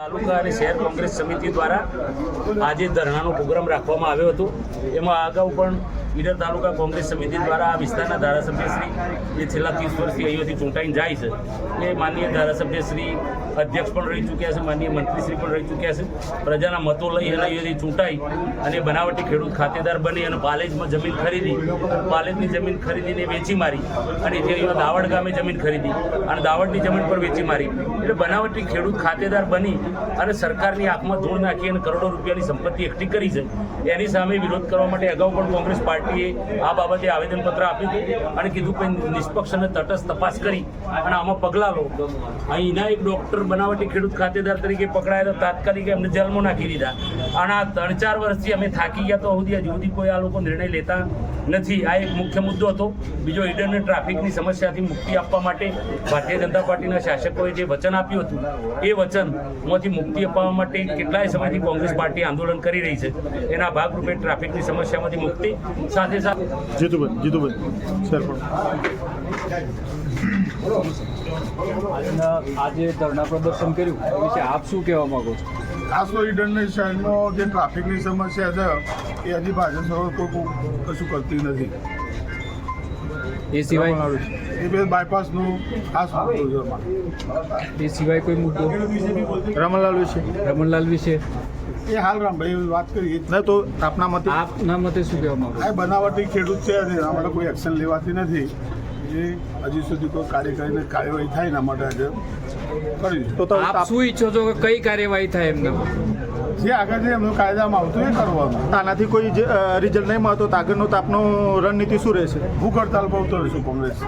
તાલુકા અને શહેર કોંગ્રેસ સમિતિ દ્વારા આજે ધરણાનો પ્રોગ્રામ રાખવામાં આવ્યો હતો. એમાં અગાઉ પણ ઈડર તાલુકા કોંગ્રેસ સમિતિ દ્વારા આ વિસ્તારના ધારાસભ્યશ્રી જે છેલ્લા ત્રીસ વર્ષથી અહીંયાથી ચૂંટાઈને જાય છે એ માનનીય ધારાસભ્યશ્રી અધ્યક્ષ પણ રહી ચૂક્યા છે, માનનીય મંત્રીશ્રી પણ રહી ચૂક્યા છે. પ્રજાના મતો લઈ અને અહીંયાથી ચૂંટાઈ અને બનાવટી ખેડૂત ખાતેદાર બની અને પાલેજમાં જમીન ખરીદી, પાલેજની જમીન ખરીદીને વેચી મારી અને જે અહીંયા દાવડ ગામે જમીન ખરીદી અને દાવડની જમીન પર વેચી મારી. એટલે બનાવટી ખેડૂત ખાતેદાર બની અને સરકારની આંખમાં ધૂળ નાખી અને કરોડો રૂપિયાની સંપત્તિ એકઠી કરી છે. એની સામે વિરોધ કરવા માટે અગાઉ પણ કોંગ્રેસ પાર્ટીએ આ બાબતે આવેદનપત્ર આપ્યું હતું અને કીધું કે નિષ્પક્ષ અને તટસ્થ તપાસ કરી અને આમાં પગલાં લો. અહીંના એક ડૉક્ટર બનાવટી ખેડૂત ખાતેદાર તરીકે પકડાયા તો તાત્કાલિક એમને જેલમાં નાખી દીધા. અને આ ત્રણ ચાર વર્ષથી અમે થાકી ગયા તો સુધી હજુ સુધી કોઈ આ લોકો નિર્ણય લેતા નથી. આ એક મુખ્ય મુદ્દો હતો. બીજો ઈડરને ટ્રાફિકની સમસ્યાથી મુક્તિ આપવા માટે ભારતીય જનતા પાર્ટીના શાસકોએ જે વચન આપ્યું હતું, એ વચનમાંથી મુક્તિ અપાવવા માટે કેટલાય સમયથી કોંગ્રેસ પાર્ટી આંદોલન કરી રહી છે. એના ભાગરૂપે ટ્રાફિકની સમસ્યામાંથી મુક્તિ સાથે સાથે. જીતુભાઈ જીતુભાઈ સર પણ આજે ધરણા પ્રદર્શન કર્યું એ વિશે આપ શું કહેવા માગો છો? ખાસ તો ઈડરની શહેરમાં જે ટ્રાફિકની સમસ્યા છે એ હજી ભાજપ સરકાર કોઈ કશું કરતી નથી. એ સિવાય? એ બે બાયપાસનું ખાસ મુદ્દો છે એ સિવાય કોઈ મુદ્દો? રમણલાલ વિશે. રમણલાલ વિશે? એ હાલ રામભાઈ વાત કરીએ ના તો આપના મતે? આપના મતે શું કહેવા માંગો? આ બનાવટી ખેડૂત છે અને એના માટે કોઈ એક્શન લેવાતી નથી. એ હજી સુધી કોઈ કાર્યકારીને કાર્યવાહી થાય એના માટે આજે કરી તો આપ શું ઈચ્છો છો કે કઈ કાર્યવાહી થાય એમને? જે આગળ જે એમનું કાયદામાં આવતું એ કરવાનું આનાથી કોઈ રિઝલ્ટ નહીં મળતો તો આગળનો તો આપનો રણનીતિ શું રહેશે? ભૂખ હડતાલ પર ઉતરીશું કોંગ્રેસ.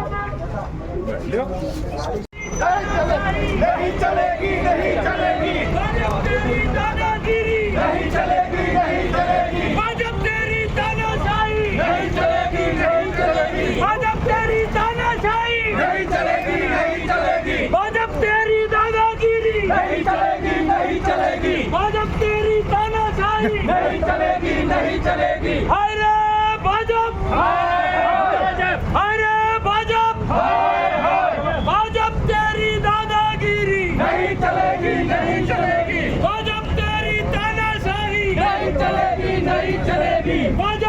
नहीं चलेगी हाय रे भाजप हाय रे भाजप भाजप तेरी दादागिरी नहीं चलेगी नहीं चलेगी भाजप तेरी तानाशाही नहीं चलेगी नहीं चलेगी भाजप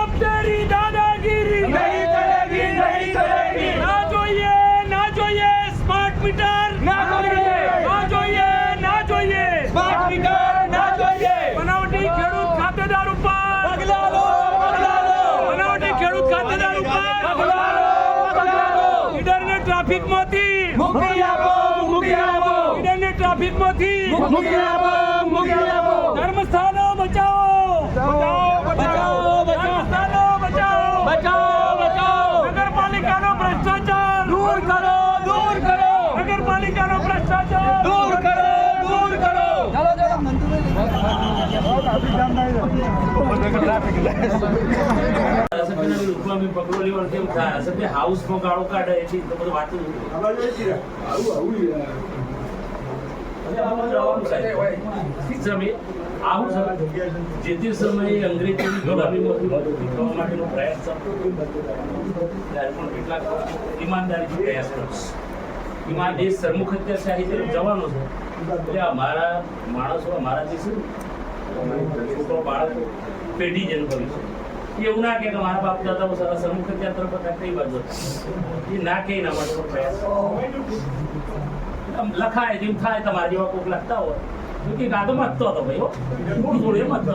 ઈડરને ટ્રાફિકમાંથી. મુક્તિ આપો મુક્તિ આપો. ઈડનની ટ્રાફિકમાંથી મુક્તિ આપો મુક્તિ આપો. ધર્મસ્થાનો બચાવો. બચાવો બચાવો. ધર્મસ્થાનો બચાવો. બચાવો બચાવો. નગરપાલિકાનો ભ્રષ્ટાચાર. દૂર કરો દૂર કરો. નગરપાલિકાનો ભ્રષ્ટાચાર. દૂર કરો દૂર કરો. ધારાસભ્યના વિરુદ્ધમાં બી પગલો લેવાનું કેમ થાય? ધારાસભ્ય હાઉસમાં ગાળો કાઢે એટલી તો બધું વાતું આવું જે તે સમયે અંગ્રેજોની ગુલામીમાંથી મદદ થવા માટેનો પ્રયાસ ત્યારે પણ કેટલાક ઈમાનદારીથી પ્રયાસ કરશે એમાં દેશ સરમુખ અત્યારે તરફ જવાનો છે. એટલે અમારા માણસો અમારા જે છે છોકરો બાળકો પેઢી જ અનુભવી છે. એવું ના કે મારા બાપ દાદાઓ સરસ સરમુખ ત્યાં તરફ હતા, કઈ બાજુ એ ના કે ના માટે પ્રયાસ. લખાય, જેમ થાય, તમારા જેવા કોક લખતા હોય. તો કે ગાતો મતતો હતો ભાઈ થોડું થોડું એ મતતો